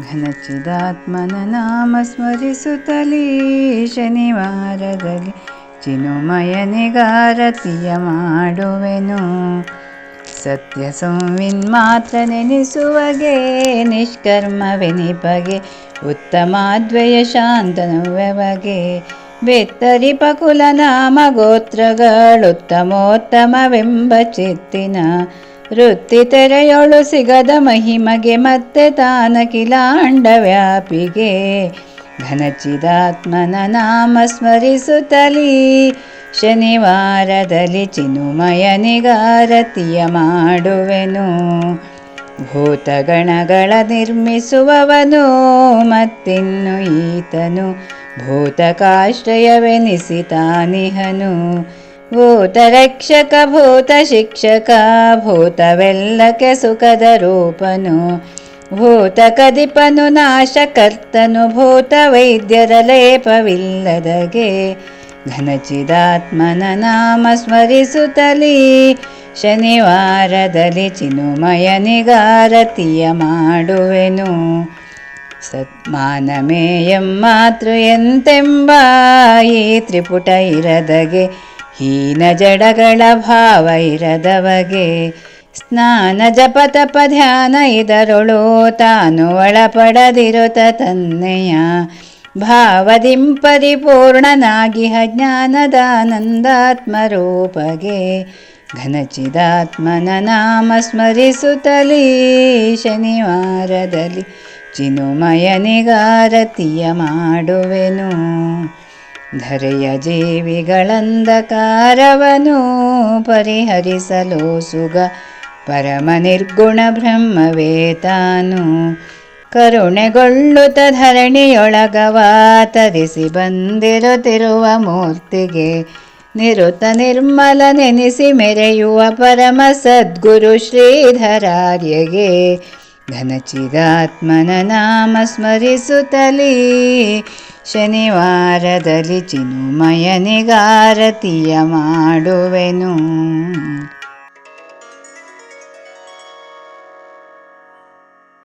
ಘನಚಿದಾತ್ಮನ ನಾಮ ಸ್ಮರಿಸುತ್ತಲೀ ಶನಿವಾರದಲ್ಲಿ ಚಿನುಮಯನಿಗಾರತಿಯ ಮಾಡುವೆನು. ಸತ್ಯ ಸಂವಿನ್ ಮಾತ್ರ ನೆನೆಸುವಗೆ ನಿಷ್ಕರ್ಮವೆನಿಪಗೆ ಉತ್ತಮಾದ್ವಯ ಶಾಂತನುವೆವಗೆ ಪಕುಲ ನಾಮ ಗೋತ್ರಗಳುತ್ತಮೋತ್ತಮವೆಂಬ ಚಿತ್ತಿನ ವೃತ್ತಿ ತೆರೆಯೊಳು ಸಿಗದ ಮಹಿಮಗೆ ಮತ್ತೆ ತಾನಕಿಲಾಂಡ ವ್ಯಾಪಿಗೆ. ಘನಚಿದಾತ್ಮನ ನಾಮ ಸ್ಮರಿಸುತ್ತಲೀ. ಶನಿವಾರದಲ್ಲಿ ಚಿನುಮಯನಿಗಾರತಿಯ ಮಾಡುವೆನು. ಭೂತಗಣಗಳ ನಿರ್ಮಿಸುವವನು, ಮತ್ತಿನ್ನು ಈತನು ಭೂತಕಾಶ್ರಯವೆನಿಸಿತಾನಿಹನು. ಭೂತರಕ್ಷಕ ಭೂತ ಶಿಕ್ಷಕ ಭೂತವೆಲ್ಲಕ್ಕೆ ಸುಖದ ರೂಪನು ಭೂತ ಕದಿಪನು ನಾಶಕರ್ತನು ಭೂತ ವೈದ್ಯರ ಲೇಪವಿಲ್ಲದಗೆ. ಘನಚಿದಾತ್ಮನ ನಾಮ ಸ್ಮರಿಸುತ್ತಲೀ, ಶನಿವಾರದಲ್ಲಿ ಚಿನುಮಯನಿಗಾರತಿಯ ಮಾಡುವೆನು. ಸತ್ಮಾನಮೇಯಂ ಮಾತೃ ಎಂತೆಂಬ ಈ ತ್ರಿಪುಟ ಇರದಗೆ ಹೀನ ಜಡಗಳ ಭಾವ ಇರದವಗೆ ಸ್ನಾನ ಜಪ ತಪ ಧ್ಯಾನ ಇದರೊಳು ತಾನು ಒಳಪಡದಿರುತ ತನ್ನೆಯ ಭಾವದಿಂ ಪೂರ್ಣನಾಗಿ ಜ್ಞಾನದಾನಂದಾತ್ಮರೂಪಗೆ ಘನಚಿದಾತ್ಮನ ನಾಮ ಸ್ಮರಿಸುತ್ತಲೀ ಶನಿವಾರದಲ್ಲಿ ಚಿನುಮಯನಿಗಾರತಿಯ ಮಾಡುವೆನು. ಧರೆಯ ಜೀವಿಗಳಂಧಕಾರವನು ಪರಿಹರಿಸಲು ಸುಗ ಪರಮ ನಿರ್ಗುಣ ಬ್ರಹ್ಮವೇ ತಾನು ಕರುಣೆಗೊಳ್ಳುತ್ತ ಧರಣಿಯೊಳಗವ ತರಿಸಿ ಬಂದಿರುತ್ತಿರುವ ಮೂರ್ತಿಗೆ ನಿರುತ ನಿರ್ಮಲ ನೆನೆಸಿ ಮೆರೆಯುವ ಪರಮ ಸದ್ಗುರು ಶ್ರೀಧರಾರ್ಯಗೆ ಘನಚಿದಾತ್ಮನ ನಾಮ ಸ್ಮರಿಸುತ್ತಲೀ ಶನಿವಾರದಲ್ಲಿ ಚಿನುಮಯನಿಗಾರತಿಯ ಮಾಡುವೆನು.